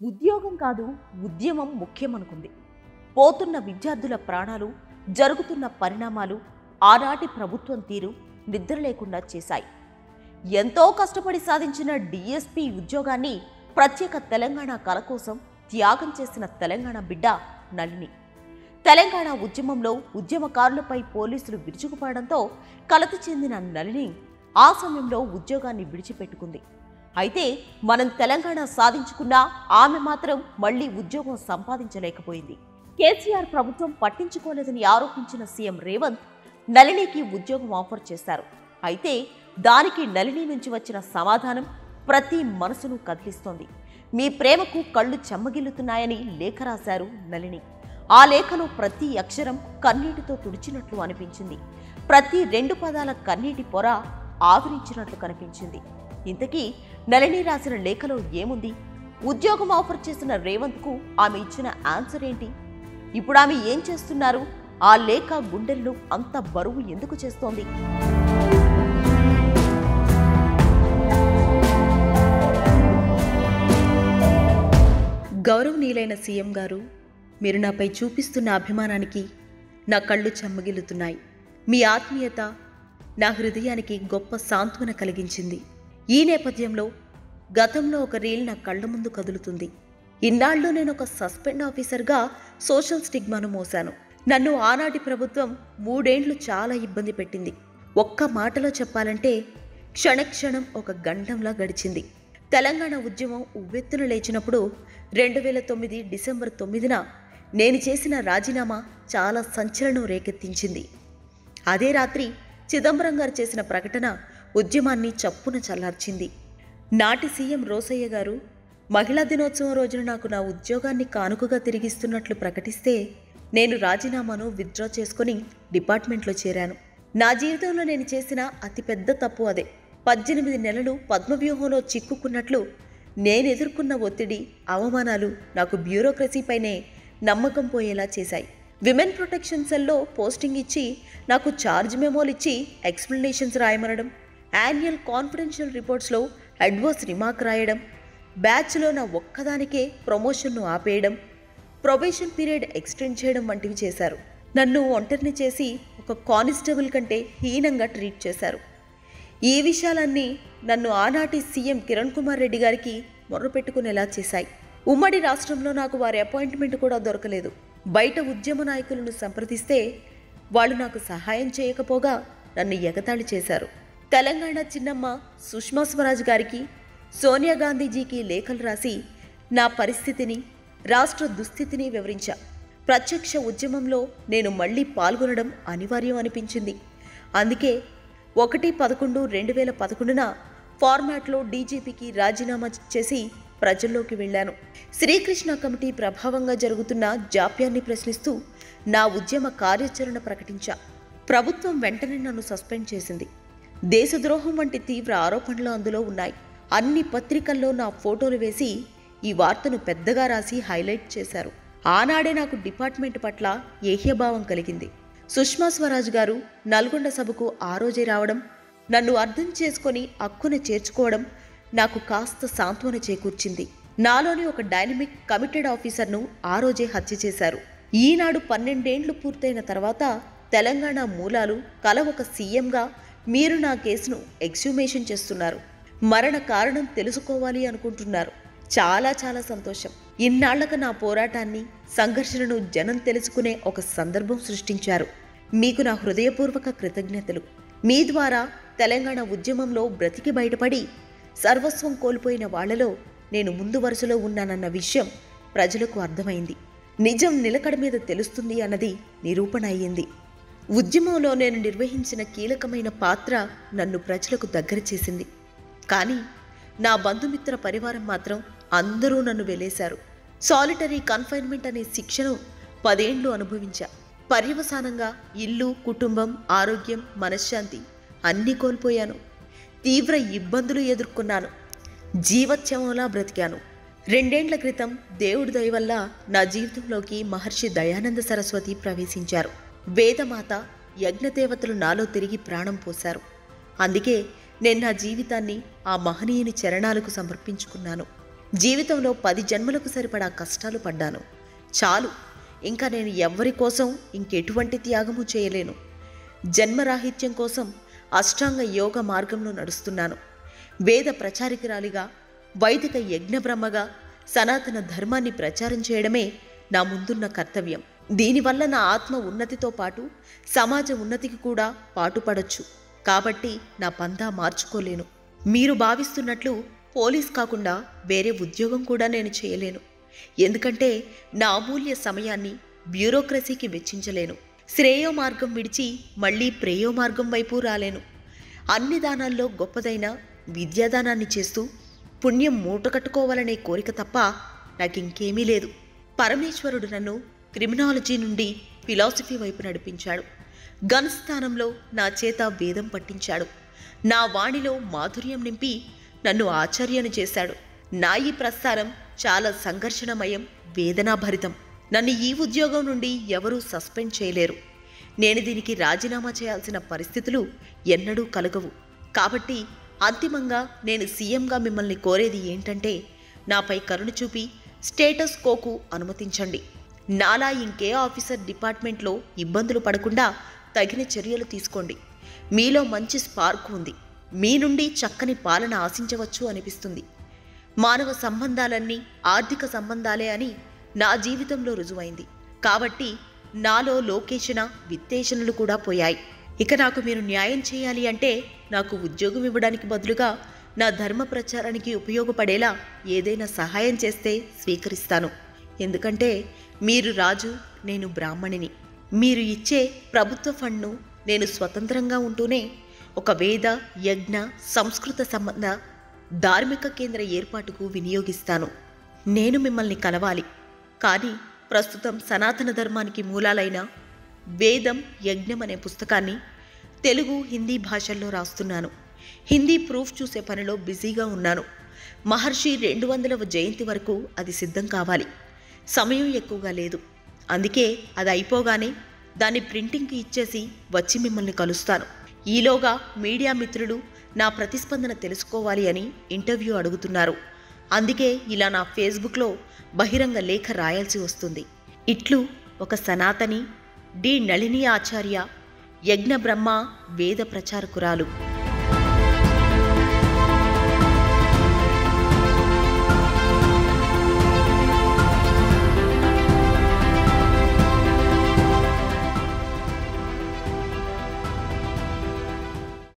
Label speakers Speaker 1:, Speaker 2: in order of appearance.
Speaker 1: ఉద్యోగం కాదు ఉద్యమం ముఖ్యమనుకుంది. పోతున్న విద్యార్థుల ప్రాణాలు జరుగుతున్న పరిణామాలు ఆనాటి ప్రభుత్వం తీరు నిద్ర లేకుండా చేశాయి. ఎంతో కష్టపడి సాధించిన డిఎస్పి ఉద్యోగాన్ని ప్రత్యేక తెలంగాణ కల కోసం త్యాగం చేసిన తెలంగాణ బిడ్డ నళిని. తెలంగాణ ఉద్యమంలో ఉద్యమకారులపై పోలీసులు విరుచుకుపడడంతో కలత చెందిన నళిని ఆ సమయంలో ఉద్యోగాన్ని విడిచిపెట్టుకుంది. అయితే మనం తెలంగాణ సాధించుకున్నా ఆమె మాత్రం మళ్ళీ ఉద్యోగం సంపాదించలేకపోయింది. కేసీఆర్ ప్రభుత్వం పట్టించుకోలేదని ఆరోపించిన సీఎం రేవంత్ నళినికి ఉద్యోగం ఆఫర్ చేశారు. అయితే దానికి నళిని నుంచి వచ్చిన సమాధానం ప్రతి మనసును కదిలిస్తోంది. మీ ప్రేమకు కళ్ళు చెమ్మగిల్లుతున్నాయని లేఖ రాశారు నళిని. ఆ లేఖలో ప్రతి అక్షరం కన్నీటితో తుడిచినట్లు అనిపించింది. ప్రతి రెండు పదాల కన్నీటి పొర ఆవిరించినట్లు కనిపించింది. ఇంతకీ నళిని రాసిన లేఖలో ఏముంది? ఉద్యోగం ఆఫర్ చేసిన రేవంత్కు ఆమె ఇచ్చిన ఆన్సర్ ఏంటి? ఇప్పుడు ఆమె ఏం చేస్తున్నారు? ఆ లేఖ గుండెలను అంత బరువు ఎందుకు చేస్తోంది? గౌరవనీయులైన సీఎం గారు మీరు నాపై చూపిస్తున్న అభిమానానికి నా కళ్ళు చెమ్మగిల్లుతున్నాయి. మీ ఆత్మీయత నా హృదయానికి గొప్ప సాంత్వన కలిగించింది. ఈ నేపథ్యంలో గతంలో ఒక రీల్ నా కళ్ళ ముందు కదులుతుంది. ఇన్నాళ్ళు నేను ఒక సస్పెండ్ ఆఫీసర్గా సోషల్ స్టిగ్మాను మోశాను. నన్ను ఆనాటి ప్రభుత్వం మూడేండ్లు చాలా ఇబ్బంది పెట్టింది. ఒక్క మాటలో చెప్పాలంటే క్షణక్షణం ఒక గండంలా గడిచింది. తెలంగాణ ఉద్యమం ఉవ్వెత్తున లేచినప్పుడు రెండు వేల తొమ్మిది డిసెంబర్ తొమ్మిదిన నేను చేసిన రాజీనామా చాలా సంచలనం రేకెత్తించింది. అదే రాత్రి చిదంబరం గారు చేసిన ప్రకటన ఉద్యమాన్ని చప్పున చల్లార్చింది. నాటి సీఎం రోసయ్య గారు మహిళా దినోత్సవం రోజున నాకు నా ఉద్యోగాన్ని కానుకగా తిరిగిస్తున్నట్లు ప్రకటిస్తే నేను రాజీనామాను విత్డ్రా చేసుకుని డిపార్ట్మెంట్లో చేరాను. నా జీవితంలో నేను చేసిన అతిపెద్ద తప్పు అదే. పద్దెనిమిది నెలలు పద్మవ్యూహంలో చిక్కుకున్నట్లు నేను ఎదుర్కొన్న ఒత్తిడి అవమానాలు నాకు బ్యూరోక్రసీపైనే నమ్మకం పోయేలా చేశాయి. విమెన్ ప్రొటెక్షన్ సెల్లో పోస్టింగ్ ఇచ్చి నాకు ఛార్జ్ మెమోలు ఇచ్చి ఎక్స్ప్లెనేషన్స్ రాయమనడం యాన్యువల్ కాన్ఫిడెన్షియల్ రిపోర్ట్స్లో అడ్వర్స్ రిమార్క్ రాయడం బ్యాచ్లో నా ఒక్కదానికే ప్రమోషన్ను ఆపేయడం ప్రొబేషన్ పీరియడ్ ఎక్స్టెండ్ చేయడం వంటివి చేశారు. నన్ను ఒంటరిని చేసి ఒక కానిస్టేబుల్ కంటే హీనంగా ట్రీట్ చేశారు. ఈ విషయాలన్నీ నన్ను ఆనాటి సీఎం కిరణ్ కుమార్ రెడ్డి గారికి మొర్రపెట్టుకునేలా చేశాయి. ఉమ్మడి రాష్ట్రంలో నాకు వారి అపాయింట్మెంట్ కూడా దొరకలేదు. బయట ఉద్యమ నాయకులను సంప్రదిస్తే వాళ్ళు నాకు సహాయం చేయకపోగా నన్ను ఎగతాళి చేశారు. తెలంగాణ చిన్నమ్మ సుష్మా స్వరాజ్ గారికి సోనియా గాంధీజీకి లేఖలు రాసి నా పరిస్థితిని రాష్ట్ర దుస్థితిని వివరించా. ప్రత్యక్ష ఉద్యమంలో నేను మళ్ళీ పాల్గొనడం అనివార్యం అనిపించింది. అందుకే ఒకటి పదకొండు రెండు వేల పదకొండున ఫార్మాట్లో డీజీపీకి రాజీనామా చేసి ప్రజల్లోకి వెళ్ళాను. శ్రీకృష్ణ కమిటీ ప్రభావంగా జరుగుతున్న జాప్యాన్ని ప్రశ్నిస్తూ నా ఉద్యమ కార్యాచరణ ప్రకటించా. ప్రభుత్వం వెంటనే నన్ను సస్పెండ్ చేసింది. దేశద్రోహం వంటి తీవ్ర ఆరోపణలు అందులో ఉన్నాయి. అన్ని పత్రికల్లో నా ఫోటోలు వేసి ఈ వార్తను పెద్దగా రాసి హైలైట్ చేశారు. ఆనాడే నాకు డిపార్ట్మెంట్ పట్ల ఏహ్యభావం కలిగింది. సుష్మా స్వరాజ్ గారు నల్గొండ సభకు ఆ రోజే రావడం నన్ను అర్థం చేసుకొని అక్కున చేర్చుకోవడం నాకు కాస్త సాంత్వన చేకూర్చింది. నాలోని ఒక డైనమిక్ కమిటెడ్ ఆఫీసర్ను ఆ రోజే హత్య చేశారు. ఈనాడు పన్నెండేండ్లు పూర్తయిన తర్వాత తెలంగాణ మూలాలు కల ఒక సీఎంగా మీరు నా కేసును ఎక్స్యూమేషన్ చేస్తున్నారు. మరణ కారణం తెలుసుకోవాలి అనుకుంటున్నారు. చాలా చాలా సంతోషం. ఇన్నాళ్ళకు నా పోరాటాన్ని సంఘర్షణను జనం తెలుసుకునే ఒక సందర్భం సృష్టించారు. మీకు నా హృదయపూర్వక కృతజ్ఞతలు. మీ ద్వారా తెలంగాణ ఉద్యమంలో బ్రతికి బయటపడి సర్వస్వం కోల్పోయిన వాళ్ళలో నేను ముందు వరుసలో ఉన్నానన్న విషయం ప్రజలకు అర్థమైంది. నిజం నిలకడ మీద తెలుస్తుంది అన్నది నిరూపణ అయ్యింది. ఉద్యమంలో నేను నిర్వహించిన కీలకమైన పాత్ర నన్ను ప్రజలకు దగ్గర చేసింది. కానీ నా బంధుమిత్ర పరివారం మాత్రం అందరూ నన్ను వెలేశారు. సాలిటరీ కన్ఫైన్మెంట్ అనే శిక్షను పదేండ్లు అనుభవించా. పర్యవసానంగా ఇల్లు కుటుంబం ఆరోగ్యం మనశ్శాంతి అన్నీ కోల్పోయాను. తీవ్ర ఇబ్బందులు ఎదుర్కొన్నాను. జీవత్యమంలా బ్రతికాను. రెండేండ్ల క్రితం దేవుడి దయ వల్ల నా జీవితంలోకి మహర్షి దయానంద సరస్వతి ప్రవేశించారు. వేదమాత యజ్ఞదేవతలు నాలో తిరిగి ప్రాణం పోశారు. అందుకే నేను నా జీవితాన్ని ఆ మహనీయుని చరణాలకు సమర్పించుకున్నాను. జీవితంలో పది జన్మలకు సరిపడా కష్టాలు పడ్డాను. చాలు ఇంకా నేను ఎవ్వరి కోసం ఇంకెటువంటి త్యాగము చేయలేను. జన్మరాహిత్యం కోసం అష్టాంగ యోగ మార్గంలో నడుస్తున్నాను. వేద ప్రచారికురాలిగా వైదిక యజ్ఞబ్రహ్మగా సనాతన ధర్మాన్ని ప్రచారం చేయడమే నా ముందున్న కర్తవ్యం. దీనివల్ల నా ఆత్మ ఉన్నతితో పాటు సమాజ ఉన్నతికి కూడా పాటుపడొచ్చు. కాబట్టి నా పందా మార్చుకోలేను. మీరు భావిస్తున్నట్లు పోలీస్ కాకుండా వేరే ఉద్యోగం కూడా నేను చేయలేను. ఎందుకంటే నా అమూల్య సమయాన్ని బ్యూరోక్రసీకి వెచ్చించలేను. శ్రేయో మార్గం విడిచి మళ్ళీ ప్రేయో మార్గం వైపు రాలేను. అన్ని దానాల్లో గొప్పదైన విద్యాదానాన్ని చేస్తూ పుణ్యం మూటకట్టుకోవాలనే కోరిక తప్ప నాకింకేమీ లేదు. పరమేశ్వరుడు నన్ను క్రిమినాలజీ నుండి ఫిలాసఫీ వైపు నడిపించాడు. గన్ స్థానంలో నా చేత వేదం పట్టించాడు. నా వాణిలో మాధుర్యం నింపి నన్ను ఆచార్యను చేశాడు. నా ఈ ప్రస్థానం చాలా సంఘర్షణమయం వేదనాభరితం. నన్ను ఈ ఉద్యోగం నుండి ఎవరూ సస్పెండ్ చేయలేరు. నేను దీనికి రాజీనామా చేయాల్సిన పరిస్థితులు ఎన్నడూ కలగవు. కాబట్టి అంతిమంగా నేను సీఎంగా మిమ్మల్ని కోరేది ఏంటంటే నాపై కరుణ చూపి స్టేటస్ కోకు అనుమతించండి. నాలా ఇంకే ఆఫీసర్ డిపార్ట్మెంట్లో ఇబ్బందులు పడకుండా తగిన చర్యలు తీసుకోండి. మీలో మంచి స్పార్క్ ఉంది. మీ నుండి చక్కని పాలన ఆశించవచ్చు అనిపిస్తుంది. మానవ సంబంధాలన్నీ ఆర్థిక సంబంధాలే అని నా జీవితంలో రుజువైంది. కాబట్టి నాలో లోకేషణ విత్తేషణలు కూడా పోయాయి. ఇక నాకు మీరు న్యాయం చేయాలి అంటే నాకు ఉద్యోగం ఇవ్వడానికి బదులుగా నా ధర్మ ప్రచారానికి ఉపయోగపడేలా ఏదైనా సహాయం చేస్తే స్వీకరిస్తాను. ఎందుకంటే మీరు రాజు నేను బ్రాహ్మణిని. మీరు ఇచ్చే ప్రభుత్వ ఫండ్ను నేను స్వతంత్రంగా ఉంటూనే ఒక వేద యజ్ఞ సంస్కృత సంబంధ ధార్మిక కేంద్ర ఏర్పాటుకు వినియోగిస్తాను. నేను మిమ్మల్ని కలవాలి. కానీ ప్రస్తుతం సనాతన ధర్మానికి మూలాలైన వేదం యజ్ఞం అనే పుస్తకాన్ని తెలుగు హిందీ భాషల్లో రాస్తున్నాను. హిందీ ప్రూఫ్ చూసే పనిలో బిజీగా ఉన్నాను. మహర్షి రెండు వందలవ జయంతి వరకు అది సిద్ధం కావాలి. సమయం ఎక్కువగా లేదు. అందుకే అది అయిపోగానే దాన్ని ప్రింటింగ్కి ఇచ్చేసి వచ్చి మిమ్మల్ని కలుస్తాను. ఈలోగా మీడియా మిత్రులు నా ప్రతిస్పందన తెలుసుకోవాలి అని ఇంటర్వ్యూ అడుగుతున్నారు. అందుకే ఇలా నా ఫేస్బుక్లో బహిరంగ లేఖ రాయాల్సి వస్తుంది. ఇట్లు ఒక సనాతని డి నళిని ఆచార్య యజ్ఞ బ్రహ్మ వేద ప్రచారకురాలు.